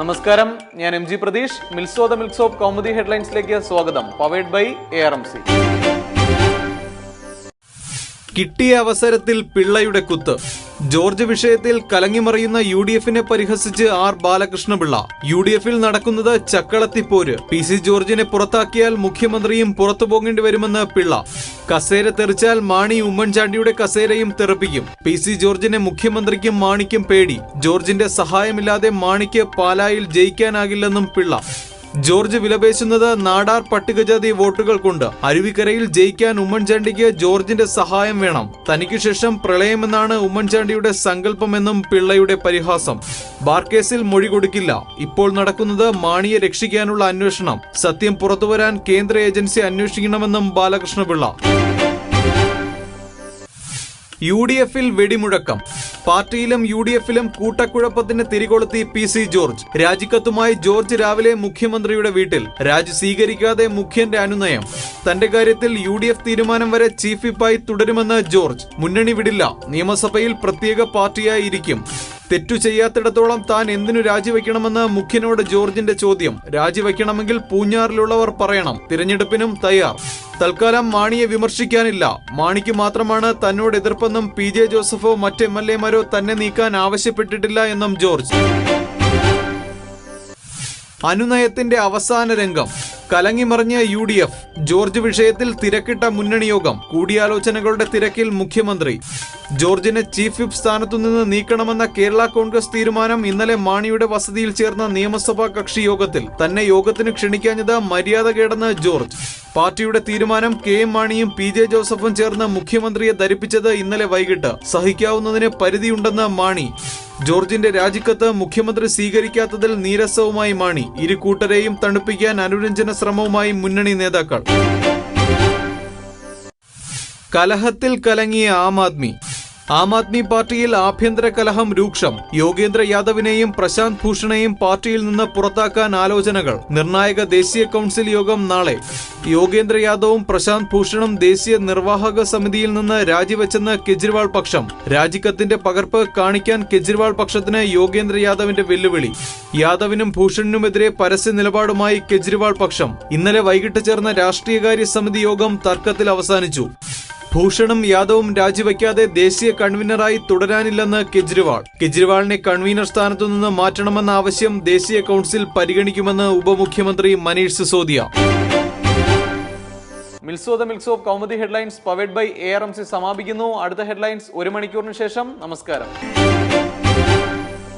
നമസ്കാരം. ഞാൻ M G Pratheesh. മിൽസോ ദ മിൽക്സ് ഓഫ് കൗമുദി ഹെഡ്ലൈൻസിലേക്ക് സ്വാഗതം. Powered by A R M C കിട്ടിയ അവസരത്തിൽ പിള്ളയുടെ കുത്ത്. ജോർജ് വിഷയത്തിൽ കലങ്ങിമറിയുന്ന യു ഡി എഫിനെ പരിഹസിച്ച് ആർ ബാലകൃഷ്ണപിള്ള. യു ഡി എഫിൽ നടക്കുന്നത് ചക്കളത്തിപ്പോര്. പി സി ജോർജിനെ പുറത്താക്കിയാൽ മുഖ്യമന്ത്രിയും പുറത്തു പോകേണ്ടി വരുമെന്ന് പിള്ള. കസേര തെറിച്ചാൽ മാണി ഉമ്മൻചാണ്ടിയുടെ കസേരയും തെറിപ്പിക്കും. പി സി ജോർജിനെ മുഖ്യമന്ത്രിക്കും മാണിക്കും പേടി. ജോർജിന്റെ സഹായമില്ലാതെ മാണിക്ക് പാലായിൽ ജയിക്കാനാകില്ലെന്നും പിള്ള. ജോർജ് വിലപേശുന്നത് നാടാർ പട്ടികജാതി വോട്ടുകൾ കൊണ്ട് അരുവിക്കരയിൽ ജയിക്കാൻ ഉമ്മൻചാണ്ടിക്ക് ജോർജിന്റെ സഹായം വേണം. തനിക്കു ശേഷം പ്രളയമെന്നാണ് ഉമ്മൻചാണ്ടിയുടെ സങ്കല്പമെന്നും പിള്ളയുടെ പരിഹാസം. ബാർക്കേസിൽ മൊഴി കൊടുക്കില്ല. ഇപ്പോൾ നടക്കുന്നത് മാണിയെ രക്ഷിക്കാനുള്ള അന്വേഷണം. സത്യം പുറത്തുവരാൻ കേന്ദ്ര ഏജൻസി അന്വേഷിക്കണമെന്നും ബാലകൃഷ്ണപിള്ള. യു ഡി എഫിൽ വെടിമുഴക്കം. പാർട്ടിയിലും യു ഡി എഫിലും കൂട്ടക്കുഴപ്പത്തിന് തിരികൊളുത്തി പി സി ജോർജ്. രാജിക്കത്തുമായി ജോർജ് രാവിലെ മുഖ്യമന്ത്രിയുടെ വീട്ടിൽ. രാജി സ്വീകരിക്കാതെ മുഖ്യന്റെ അനുനയം. തന്റെ കാര്യത്തിൽ യു ഡി എഫ് തീരുമാനം വരെ ചീഫ് വിപ്പായി തുടരുമെന്ന് ജോർജ്. മുന്നണി വിടില്ല. നിയമസഭയിൽ പ്രത്യേക പാർട്ടിയായി ഇരിക്കും. തെറ്റു ചെയ്യാത്തിടത്തോളം താൻ എന്തിനു രാജിവെക്കണമെന്ന് മുഖ്യനോട് ജോർജിന്റെ ചോദ്യം. രാജിവെക്കണമെങ്കിൽ പൂഞ്ഞാറിലുള്ളവർ പറയണം. തിരഞ്ഞെടുപ്പിനും തയ്യാർ. തൽക്കാലം മാണിയെ വിമർശിക്കാനില്ല. മാണിക്ക് മാത്രമാണ് തന്നോട് എതിർപ്പെന്നും പി ജെ ജോസഫോ മറ്റ് എം എൽ എമാരോ തന്നെ നീക്കാൻ ആവശ്യപ്പെട്ടിട്ടില്ല എന്നും ജോർജ്. അനുനയത്തിന്റെ അവസാന രംഗം. കലങ്ങിമറിഞ്ഞ യു ഡി എഫ്. ജോർജ് വിഷയത്തിൽ തിരക്കിട്ട മുന്നണി യോഗം. കൂടിയാലോചനകളുടെ തിരക്കിൽ മുഖ്യമന്ത്രി. ജോർജിനെ ചീഫ് വിപ്പ് സ്ഥാനത്തു നിന്ന് നീക്കണമെന്ന കേരള കോൺഗ്രസ് തീരുമാനം ഇന്നലെ മാണിയുടെ വസതിയിൽ ചേർന്ന നിയമസഭാ കക്ഷി യോഗത്തിൽ. തന്നെ യോഗത്തിന് ക്ഷണിക്കാഞ്ഞത് മര്യാദകേടെന്ന് ജോർജ്. പാർട്ടിയുടെ തീരുമാനം കെ എം മാണിയും പി ജെ ജോസഫും ചേർന്ന് മുഖ്യമന്ത്രിയെ ധരിപ്പിച്ചത് ഇന്നലെ വൈകിട്ട്. സഹിക്കാവുന്നതിന് പരിധിയുണ്ടെന്ന് മാണി. ജോർജിന്റെ രാജിക്കത്ത് മുഖ്യമന്ത്രി സ്വീകരിക്കാത്തതിൽ നീരസവുമായി മാണി. ഇരു കൂട്ടരെയും തണുപ്പിക്കാൻ അനുരഞ്ജന ശ്രമവുമായി മുന്നണി നേതാക്കൾ. കലഹത്തിൽ കലങ്ങിയ ആം ആദ്മി. ആം ആദ്മി പാർട്ടിയിൽ ആഭ്യന്തര കലഹം രൂക്ഷം യോഗേന്ദ്ര യാദവിനെയും പ്രശാന്ത് ഭൂഷണെയും പാർട്ടിയിൽ നിന്ന് പുറത്താക്കാൻ ആലോചനകൾ നിർണായക ദേശീയ കൗൺസിൽ യോഗം നാളെ. യോഗേന്ദ്ര യാദവും പ്രശാന്ത് ഭൂഷണും ദേശീയ നിർവാഹക സമിതിയിൽ നിന്ന് രാജിവെച്ചെന്ന് കെജ്രിവാൾ പക്ഷം രാജിക്കത്തിന്റെ പകർപ്പ് കാണിക്കാൻ കെജ്രിവാൾ പക്ഷത്തിന് യോഗേന്ദ്ര യാദവിന്റെ വെല്ലുവിളി. യാദവിനും ഭൂഷണിനുമെതിരെ പരസ്യ നിലപാടുമായി കെജ്രിവാൾ പക്ഷം ഇന്നലെ വൈകിട്ട് ചേർന്ന രാഷ്ട്രീയകാര്യ സമിതി യോഗം തർക്കത്തിൽ അവസാനിച്ചു. ഭൂഷണും യാദവും രാജിവെക്കാതെ ദേശീയ കൺവീനറായി തുടരാനില്ലെന്ന് കെജ്രിവാൾ. കെജ്രിവാളിനെ കൺവീനർ സ്ഥാനത്തു നിന്ന് മാറ്റണമെന്ന ആവശ്യം ദേശീയ കൗൺസിൽ പരിഗണിക്കുമെന്ന് ഉപമുഖ്യമന്ത്രി മനീഷ് സിസോദിയ. മിൽസോ the മിൽസോ Kaumudi headlines powered by A R M C സമാപിക്കുന്നു. അടുത്ത ഹെഡ്ലൈൻസ് ഒരു മണിക്കൂറിന് ശേഷം. നമസ്കാരം.